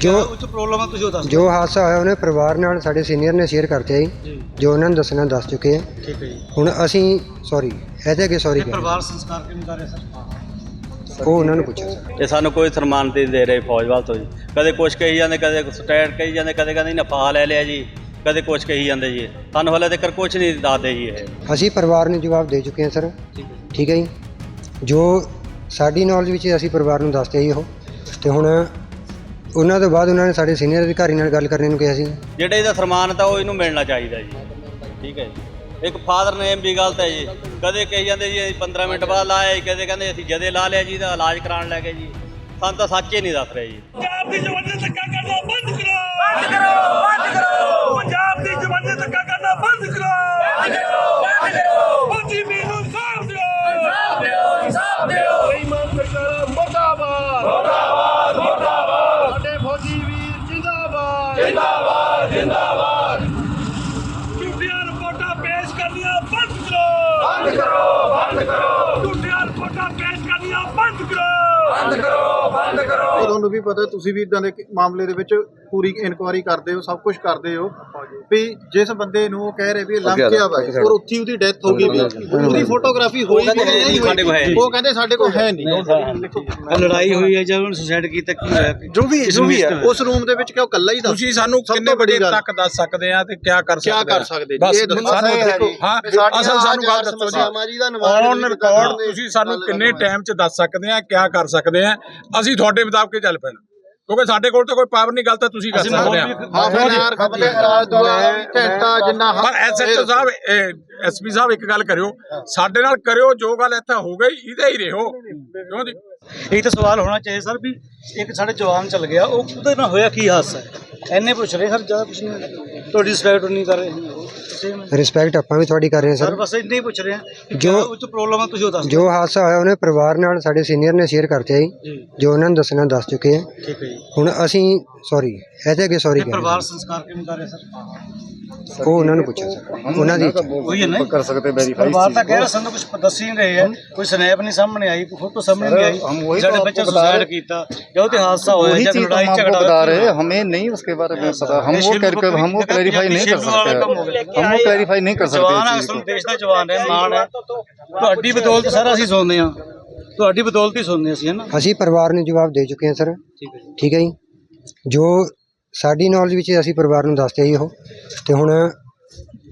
ਜੋ ਚ ਪ੍ਰੋਬਲਮ ਆ ਤੁਸੀਂ ਉਹ ਦੱਸ ਜੋ ਹਾਦਸਾ ਹੋਇਆ ਉਹਨੇ ਪਰਿਵਾਰ ਨਾਲ ਸਾਡੇ ਸੀਨੀਅਰ ਨੇ ਸ਼ੇਅਰ ਕਰਤੇ ਜੀ। ਜੀ। ਜੋ ਉਹਨਾਂ ਨੂੰ ਦੱਸਣਾ ਦੱਸ ਚੁੱਕੇ ਆ। ਠੀਕ ਹੈ ਜੀ। ਹੁਣ ਅਸੀਂ ਸੌਰੀ ਇਹਦੇ ਅੱਗੇ ਸੌਰੀ ਇਹ ਪਰਿਵਾਰ ਸੰਸਕਾਰ ਕਿਵੇਂ ਕਰ ਰਿਹਾ ਸਰ? ਉਹ ਉਹਨਾਂ ਨੂੰ ਪੁੱਛੋ ਸਰ ਇਹ ਸਾਨੂੰ ਕੋਈ ਸਨਮਾਨ ਨਹੀਂ ਦੇ ਰਹੇ ਫੌਜ ਵੱਲ ਤੋਂ ਜੀ। ਕਦੇ ਕੁਛ ਕਹੀ ਜਾਂਦੇ ਕਦੇ ਸਟੈਟ ਕਹੀ ਜਾਂਦੇ ਕਦੇ ਕਹਿੰਦੇ ਨਾ ਫਾ ਲੈ ਲਿਆ ਜੀ। ਕਦੇ ਕੁਛ ਕਹੀ ਜਾਂਦੇ ਜੀ। ਸਾਨੂੰ ਹਲੇ ਤੱਕ ਕੁਛ ਨਹੀਂ ਦੱਸਦੇ ਜੀ ਇਹ। ਅਸੀਂ ਪਰਿਵਾਰ ਨੂੰ ਜਵਾਬ ਦੇ ਚੁੱਕੇ ਹਾਂ ਸਰ। ਠੀਕ ਹੈ ਠੀਕ ਹੈ ਜੀ। ਜੋ ਸਾਡੀ ਨੌਲੇਜ ਵਿੱਚ ਅਸੀਂ ਪਰਿਵਾਰ ਨੂੰ ਦੱਸਦੇ ਜੀ ਉਹ। ਤੇ ਹੁਣ ਉਹਨਾਂ ਤੋਂ ਬਾਅਦ ਉਹਨਾਂ ਨੇ ਸਾਡੇ ਸੀਨੀਅਰ ਅਧਿਕਾਰੀ ਨਾਲ ਗੱਲ ਕਰਨ ਨੂੰ ਕਿਹਾ ਸੀ। ਜਿਹੜੇ ਇਹਦਾ ਸਨਮਾਨ ਤਾਂ ਉਹ ਇਹਨੂੰ ਮਿਲਣਾ ਚਾਹੀਦਾ ਜੀ। ਠੀਕ ਹੈ ਜੀ। ਇੱਕ ਫਾਦਰ ਨੇਮ ਵੀ ਗਲਤ ਹੈ ਜੀ। ਕਦੇ ਕਹੀ ਜਾਂਦੇ ਜੀ ਅਸੀਂ 15 ਮਿੰਟ ਬਾਅਦ ਲਾਇਆ ਜੀ ਕਦੇ ਕਹਿੰਦੇ ਅਸੀਂ ਜਦੇ ਲਾ ਲਿਆ ਜੀ ਦਾ ਇਲਾਜ ਕਰਾਉਣ ਲੈ ਗਏ ਜੀ। ਸਾਨੂੰ ਤਾਂ ਸੱਚ ਹੀ ਨਹੀਂ ਦੱਸ ਰਹੇ ਜੀ। ਪੰਜਾਬ ਦੀ ਜਵਾਨੀ ਧੱਕਾ ਕਰਨਾ ਬੰਦ ਕਰੋ। ਬੰਦ ਕਰੋ। அந்த ਉਹ ਤੁਹਾਨੂੰ ਵੀ ਪਤਾ ਤੁਸੀਂ ਵੀ ਇਦਾਂ ਦੇ ਕ- ਮਾਮਲੇ ਦੇ ਵਿੱਚ ਪੂਰੀ ਇਨਕੁਆਇਰੀ ਕਰਦੇ ਹੋ ਸਭ ਕੁਝ ਕਰਦੇ ਹੋ ਵੀ ਜਿਸ ਬੰਦੇ ਨੂੰ ਉਹ ਕਹਿ ਰਹੇ ਵੀ ਲੰਘਿਆ ਵਾ ਔਰ ਉੱਥੇ ਉਹਦੀ ਡੈਥ ਹੋ ਗਈ ਵੀ ਉਹਦੀ ਫੋਟੋਗ੍ਰਾਫੀ ਹੋਈ ਨਹੀਂ ਸਾਡੇ ਕੋਲ ਹੈ। ਉਹ ਕਹਿੰਦੇ ਸਾਡੇ ਕੋਲ ਹੈ ਨਹੀਂ ਲੜਾਈ ਹੋਈ ਹੈ ਜਦ ਸੁਸਾਇਡ ਕੀਤਾ ਕੀ ਹੋਇਆ ਜੋ ਵੀ ਜੋ ਵੀ ਹੈ ਉਸ ਰੂਮ ਦੇ ਵਿੱਚ ਕਿਉਂ ਕੱਲਾ ਹੀ ਦੱਸ ਤੁਸੀਂ ਸਾਨੂੰ ਕਿੰਨੇ ਤੋਂ ਵੱਡੀ। ਤੱਕ ਦੱਸ ਸਕਦੇ ਆ ਤੇ ਕਿਆ ਕਰ ਸਕਦੇ ਕਿਆ ਕਰ ਆ? ਸਕਦੇ ਜੀ? ਬਸ ਇਹ ਦੱਸੋ। ਹੈ ਅਸਲ ਸਾਨੂੰ ਗੱਲ ਦੱਸੋ ਜੀ ਦਾ ਨਿਵਾਰਨ ਰਿਕਾਰਡ? ਤੁਸੀਂ ਸਾਨੂੰ ਕਿੰਨੇ। ਟਾਈਮ 'ਚ ਦੱਸ ਸਕਦੇ ਆ ਕਿਆ ਕਰ ਸਕਦੇ ਆ ਅਸੀਂ ਤੁਹਾਡੇ ਮੁਤਾਬਕ ਹੀ ਚੱਲ ਪੈਣਾ। ਕਿਉਂਕਿ ਸਾਡੇ ਕੋਲ ਤਾਂ ਕੋਈ ਪਾਵਰ ਨਹੀਂ ਗੱਲ ਤਾਂ ਤੁਸੀਂ ਕਰ ਸਕਦੇ ਆ। ਖਬਰ ਘੰਟਾ ਜਿੰਨਾ ਪਰ ਐਸਐਚਓ ਸਾਹਿਬ ਐਸਪੀ ਸਾਹਿਬ ਇੱਕ ਗੱਲ ਕਰਿਓ। ਸਾਡੇ ਨਾਲ ਕਰਿਓ ਜੋ ਗੱਲ ਇੱਥੇ ਹੋ ਗਈ ਇਹਦੇ ਹੀ ਰਹੋ। ਕਿਉਂ ਜੀ? ਇਹ ਤਾਂ ਸਵਾਲ ਹੋਣਾ ਚਾਹੀਦਾ ਸਰ ਵੀ ਇੱਕ ਸਾਡੇ ਜਵਾਨ ਚੱਲ ਗਿਆ ਉਹ ਉਹਦੇ ਨਾਲ ਹੋਇਆ ਕੀ ਹਾਦਸਾ? ਐਨੇ ਪੁੱਛ ਰਹੇ ਸਰ ਜ਼ਿਆਦਾ ਕੁਛ ਨਹੀਂ। ਤੁਹਾਡੀ ਰਿਸਪੈਕਟ ਨਹੀਂ ਕਰ ਰਹੇ ਹੈ। ਰਿਸਪੈਕਟ ਆਪਾਂ ਵੀ ਤੁਹਾਡੀ ਕਰ ਰਹੇ ਹਾਂ ਸਰ। ਸਰ ਬਸ ਇੰਨੇ ਹੀ ਪੁੱਛ ਰਹੇ। ਆ ਜੋ- ਉਹ ਚ ਪ੍ਰੋਬਲਮ ਆ ਤੁਸੀਂ ਉਹ ਦੱਸ ਜੋ ਹਾਦਸਾ ਹੋਇਆ ਉਹਨੇ ਪਰਿਵਾਰ ਨਾਲ ਸਾਡੇ ਸੀਨੀਅਰ ਨੇ ਸ਼ੇਅਰ ਕਰਤੇ ਜੀ। ਜੀ। ਜੋ ਉਹਨਾਂ ਨੂੰ ਦੱਸਣਾ ਦੱਸ ਚੁੱਕੇ ਆ। ਠੀਕ ਹੈ ਜੀ। ਹੁਣ ਅਸੀਂ ਸੌਰੀ ਇਹਦੇ ਅੱਗੇ ਸੌਰੀ ਪਰਿਵਾਰ ਸੰਸਕਾਰ ਕਿਵੇਂ ਕਰ ਰਿਹਾ ਸਰ? ਉਹ ਉਹਨਾਂ ਨੂੰ ਪੁੱਛੋ ਸਰ ਉਹਨਾਂ ਦੀ ਇੱਛਾ। ਉਹੀ ਹੈ ਨਾ ਕਰ ਸਕਦੇ ਵੈਰੀਫਾਈ ਪਰਿਵਾਰ ਤਾਂ ਕਹਿ ਰਿਹਾ ਸਾਨੂੰ ਕੁਝ ਦੱਸ ਹੀ ਨਹੀਂ ਰਹੇ ਹੈ ਕੋਈ ਸਨੈਪ ਨਹੀਂ ਸਾਹਮਣੇ ਆਈ ਕੋਈ ਫੋਟੋ ਸਾਹਮਣੇ ਨਹੀਂ ਆਈ ਸਾਡੇ ਬੱਚੇ ਸੁਸਾਇਡ ਕੀਤਾ ਜਾਂ ਉਹਦੇ ਹਾਦਸਾ ਹੋਇਆ वही ਜਾਂ चीज ਲੜਾਈ हम आपको ਝਗੜਾ बता होया। रहे हैं हमें नहीं उसके बारे में पता हम वो शेरू कर को हम वो जगह क्लैरिफाई नहीं कर शेरू वाला काम हो सकते गया। हम वो क्लैरिफाई नहीं कर ਜਵਾਨ ਆ सकते इस ਅਸਲ चीज को ਦੇਸ਼ ਦਾ ਜਵਾਨ ਹੈ ਮਾਣ ਹੈ ਤੁਹਾਡੀ ਬਦੌਲਤ ਸਰ ਅਸੀਂ ਸੁਣਦੇ ਹਾਂ ਤੁਹਾਡੀ ਬਦੌਲਤ ਹੀ ਸੁਣਦੇ ਅਸੀਂ ਹੈ ਨਾ ਅਸੀਂ ਪਰਿਵਾਰ ਨੂੰ ਜਵਾਬ ਦੇ ਚੁੱਕੇ ਹਾਂ ਸਰ ਠੀਕ ਹੈ ਠੀਕ ਹੈ ਜੀ ਜੋ ਸਾਡੀ ਨੌਲੇਜ ਵਿੱਚ ਅਸੀਂ ਪਰਿਵਾਰ ਨੂੰ ਦੱਸਦੇ ਜੀ ਉਹ। ਤੇ ਹੁਣ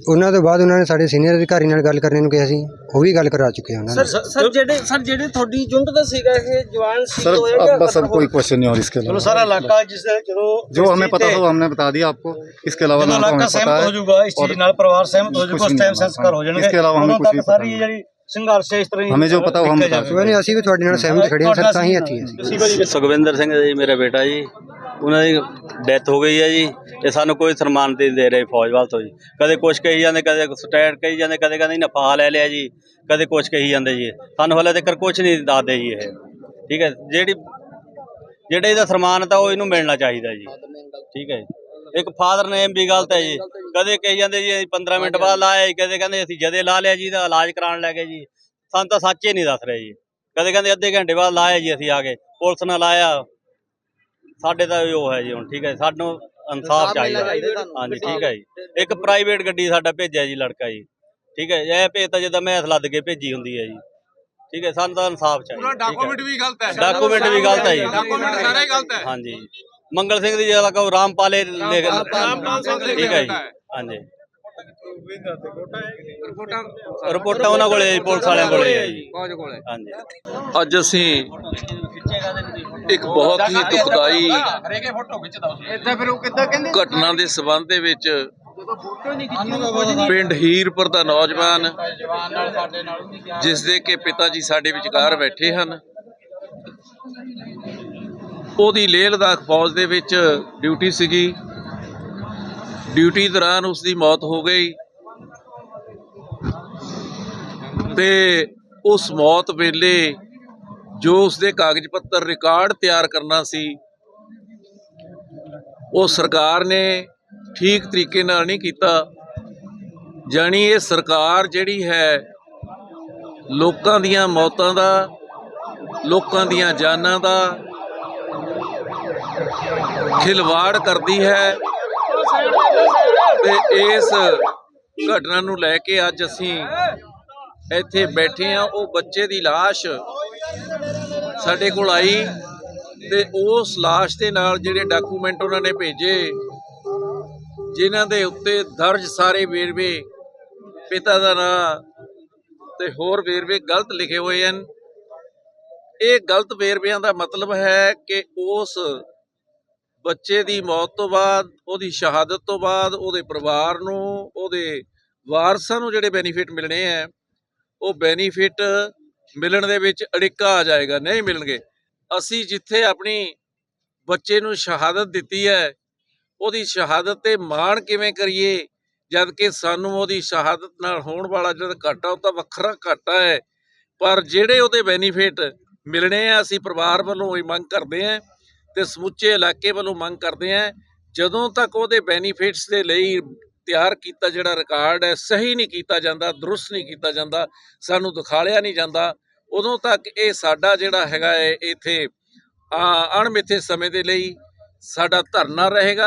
ਉਹਨਾਂ ਤੋਂ ਬਾਅਦ ਉਹਨਾਂ ਨੇ ਸਾਡੇ ਸੀਨੀਅਰ ਅਧਿਕਾਰੀ ਨਾਲ ਗੱਲ ਕਰਨ ਨੂੰ ਕਿਹਾ ਸੀ। ਉਹ ਵੀ ਗੱਲ ਕਰਾ ਚੁੱਕੇ ਉਹਨਾਂ ਨਾਲ। ਸਰ ਜਿਹੜੇ ਸਰ ਜਿਹੜੇ ਤੁਹਾਡੀ ਜੁੰਡ ਦਾ ਸੀਗਾ ਇਹ ਜਵਾਨ ਸੀ सर अब बस अब कोई क्वेश्चन नहीं और ਹੋ ਜਾਊਗਾ ਇਸ ਚੀਜ਼ ਨਾਲ ਪਰਿਵਾਰ ਸਹਿਮਤ ਹੋ ਜਾਊਗਾ ਉਸ ਟਾਈਮ ਸੰਸਕਾਰ ਹੋ ਜਾਣਗੇ। ਸਾਰੀ ਜਿਹੜੀ ਸੰਘਰਸ਼ ਇਸ ਤੁਹਾਡੇ ਨਾਲ ਸਹਿਮਤ ਖੜੇ ਸੁਖਵਿੰਦਰ ਸਿੰਘ ਮੇਰਾ ਬੇਟਾ ਜੀ। ਉਹਨਾਂ ਦੀ ਡੈਥ ਹੋ ਗਈ ਹੈ ਜੀ ਤੇ ਸਾਨੂੰ ਕੋਈ ਸਨਮਾਨ ਨਹੀਂ ਦੇ ਰਹੇ ਫੌਜ ਵੱਲ ਤੋਂ ਜੀ। ਕਦੇ ਕੁਛ ਕਹੀ ਜਾਂਦੇ, ਕਦੇ ਸਟੈਂਡ ਕਹੀ ਜਾਂਦੇ, ਕਦੇ ਕਹਿੰਦੇ ਨਫ਼ਾ ਲੈ ਲਿਆ ਜੀ, ਕਦੇ ਕੁਛ ਕਹੀ ਜਾਂਦੇ ਜੀ। ਸਾਨੂੰ ਹਲੇ ਤੱਕ ਕੁਛ ਨਹੀਂ ਦੱਸਦੇ ਜੀ ਇਹ। ਠੀਕ ਹੈ, ਜਿਹੜੀ, ਜਿਹੜੇ ਇਹਦਾ ਸਨਮਾਨ ਤਾਂ ਉਹ ਇਹਨੂੰ ਮਿਲਣਾ ਚਾਹੀਦਾ ਜੀ। ਠੀਕ ਹੈ ਜੀ। ਇੱਕ ਫਾਦਰ ਨੇਮ ਵੀ ਗਲਤ ਹੈ ਜੀ। ਕਦੇ ਕਹੀ ਜਾਂਦੇ ਜੀ, ਅਸੀਂ 15 ਮਿੰਟ ਬਾਅਦ ਲਾਇਆ ਜੀ, ਕਦੇ ਕਹਿੰਦੇ ਅਸੀਂ ਜਦੇ ਲਾ ਲਿਆ ਜੀ ਦਾ ਇਲਾਜ ਕਰਾਉਣ ਲੈ ਗਏ ਜੀ। ਸਾਨੂੰ ਤਾਂ ਸੱਚ ਹੀ ਨਹੀਂ ਦੱਸ ਰਹੇ ਜੀ। ਕਦੇ ਕਹਿੰਦੇ ਅੱਧੇ ਘੰਟੇ ਬਾਅਦ ਲਾਇਆ ਜੀ ਅਸੀਂ ਆ ਕੇ। ਪੁਲਿਸ ਨਾਲ ਲਾਇਆ ਸਾਡੇ ਤਾਂ ਉਹ ਹੈ ਜੀ ਹੁਣ ਠੀਕ ਹੈ ਸਾਨੂੰ ਇਨਸਾਫ ਚਾਹੀਦਾ। ਹਾਂਜੀ ਠੀਕ ਹੈ ਜੀ। ਇੱਕ ਪ੍ਰਾਈਵੇਟ ਗੱਡੀ ਸਾਡਾ ਭੇਜਿਆ ਜੀ ਲੜਕਾ ਜੀ ਠੀਕ ਹੈ ਇਹ ਭੇਜਤਾ ਜਿੱਦਾਂ ਮੈਂ ਲੱਦ ਕੇ ਭੇਜੀ ਹੁੰਦੀ ਹੈ ਜੀ ਠੀਕ ਹੈ ਸਾਨੂੰ ਤਾਂ ਇਨਸਾਫ ਚਾਹੀਦਾ ਡਾਕੂਮੈਂਟ ਵੀ ਗਲਤ ਹੈ। ਡਾਕੂਮੈਂਟ ਵੀ ਗਲਤ ਹੈ ਜੀ। ਡਾਕੂਮੈਂਟ ਸਾਰੇ ਗਲਤ ਹੈ। ਹਾਂਜੀ। ਮੰਗਲ ਸਿੰਘ ਦੀ ਜਗ੍ਹਾ ਕਹੋ ਰਾਮਪਾਲੇ ਠੀਕ ਹੈ ਜੀ। ਹੈ। ਹਾਂਜੀ। ਰਿਪੋਰਟਾਂ ਉਹਨਾਂ ਕੋਲੇ ਜੀ, ਪੁਲਿਸ ਵਾਲਿਆਂ ਕੋਲੇ ਹੈ ਜੀ ਹਾਂਜੀ ਅੱਜ ਅਸੀਂ ਇੱਕ ਬਹੁਤ ਹੀ ਦੁਖਦਾਈ ਘਟਨਾ ਦੇ ਸਬੰਧ ਦੇ ਵਿੱਚ ਪਿੰਡ ਹੀਰਪੁਰ ਦਾ ਨੌਜਵਾਨ ਜਿਸ ਦੇ ਕਿ ਪਿਤਾ ਜੀ ਸਾਡੇ ਵਿਚਕਾਰ ਬੈਠੇ ਹਨ ਉਹਦੀ ਲੇਹ ਲਦਾਖ ਫੌਜ ਦੇ ਵਿੱਚ ਡਿਊਟੀ ਸੀਗੀ ਡਿਊਟੀ ਦੌਰਾਨ ਉਸ ਦੀ ਮੌਤ ਹੋ ਗਈ ਤੇ ਉਸ ਮੌਤ ਵੇਲੇ ਜੋ ਉਸਦੇ ਕਾਗਜ਼ ਪੱਤਰ ਰਿਕਾਰਡ ਤਿਆਰ ਕਰਨਾ ਸੀ, ਉਹ ਸਰਕਾਰ ਨੇ ਠੀਕ ਤਰੀਕੇ ਨਾਲ ਨਹੀਂ ਕੀਤਾ। ਜਾਣੀ ਇਹ ਸਰਕਾਰ ਜਿਹੜੀ ਹੈ, ਲੋਕਾਂ ਦੀਆਂ ਮੌਤਾਂ ਦਾ, ਲੋਕਾਂ ਦੀਆਂ ਜਾਨਾਂ ਦਾ ਖਿਲਵਾੜ ਕਰਦੀ ਹੈ ਤੇ ਇਸ ਘਟਨਾ ਨੂੰ ਲੈ ਕੇ ਅੱਜ ਅਸੀਂ ਇੱਥੇ ਬੈਠੇ ਆ, ਉਹ ਬੱਚੇ ਦੀ ਲਾਸ਼ ਸਾਡੇ ਕੋਲ ਆਈ ਤੇ ਉਸ ਲਾਸ਼ ਦੇ ਨਾਲ ਜਿਹੜੇ ਡਾਕੂਮੈਂਟ ਉਹਨਾਂ ਨੇ ਭੇਜੇ, ਜਿਨ੍ਹਾਂ ਦੇ ਉੱਤੇ ਦਰਜ ਸਾਰੇ ਵੇਰਵੇ, ਪਿਤਾ ਦਾ ਨਾਂ ਤੇ ਹੋਰ ਵੇਰਵੇ ਗਲਤ ਲਿਖੇ ਹੋਏ ਹਨ। ਇਹ ਗਲਤ ਵੇਰਵਿਆਂ ਦਾ ਮਤਲਬ ਹੈ ਕਿ ਉਸ ਬੱਚੇ ਦੀ ਮੌਤ ਤੋਂ ਬਾਅਦ, ਉਹਦੀ ਸ਼ਹਾਦਤ ਤੋਂ ਬਾਅਦ, ਉਹਦੇ ਪਰਿਵਾਰ ਨੂੰ, ਉਹਦੇ ਵਾਰਸਾਂ ਨੂੰ ਜਿਹੜੇ ਬੈਨੀਫਿਟ ਮਿਲਣੇ ਹੈ ਉਹ ਬੈਨੀਫਿਟ ਮਿਲਣ ਦੇ ਵਿੱਚ ਅੜਿੱਕਾ ਆ ਜਾਏਗਾ, ਨਹੀਂ ਮਿਲਣਗੇ। ਅਸੀਂ ਜਿੱਥੇ ਆਪਣੀ ਬੱਚੇ ਨੂੰ ਸ਼ਹਾਦਤ ਦਿੱਤੀ ਹੈ, ਉਹਦੀ ਸ਼ਹਾਦਤ ਤੇ ਮਾਣ ਕਿਵੇਂ ਕਰੀਏ? ਜਦ ਕਿ ਸਾਨੂੰ ਉਹਦੀ ਸ਼ਹਾਦਤ ਨਾਲ ਹੋਣ ਵਾਲਾ ਜਿਹੜਾ ਘਾਟਾ ਉਹ ਤਾਂ ਵੱਖਰਾ ਘਾਟਾ ਹੈ, ਪਰ ਜਿਹੜੇ ਉਹਦੇ ਬੈਨੀਫਿਟ ਮਿਲਣੇ ਆ, ਅਸੀਂ ਪਰਿਵਾਰ ਵੱਲੋਂ ਇਹ ਮੰਗ ਕਰਦੇ ਹਾਂ ਤੇ ਸਮੁੱਚੇ ਇਲਾਕੇ ਵੱਲੋਂ ਮੰਗ ਕਰਦੇ ਹਾਂ, ਜਦੋਂ ਤੱਕ ਉਹਦੇ ਬੈਨੀਫਿਟਸ ਦੇ ਲਈ ਤਿਆਰ ਕੀਤਾ ਜਿਹੜਾ ਰਿਕਾਰਡ ਹੈ, ਸਹੀ ਨਹੀਂ ਕੀਤਾ ਜਾਂਦਾ, ਦਰੁਸਤ ਨਹੀਂ ਕੀਤਾ ਜਾਂਦਾ, ਸਾਨੂੰ ਦਿਖਾਲਿਆ ਨਹੀਂ ਜਾਂਦਾ। ਉਦੋਂ ਤੱਕ ਇਹ ਸਾਡਾ ਜਿਹੜਾ ਹੈਗਾ ਹੈ, ਇੱਥੇ ਅਣਮਿੱਥੇ ਸਮੇਂ ਦੇ ਲਈ ਸਾਡਾ ਧਰਨਾ ਰਹੇਗਾ।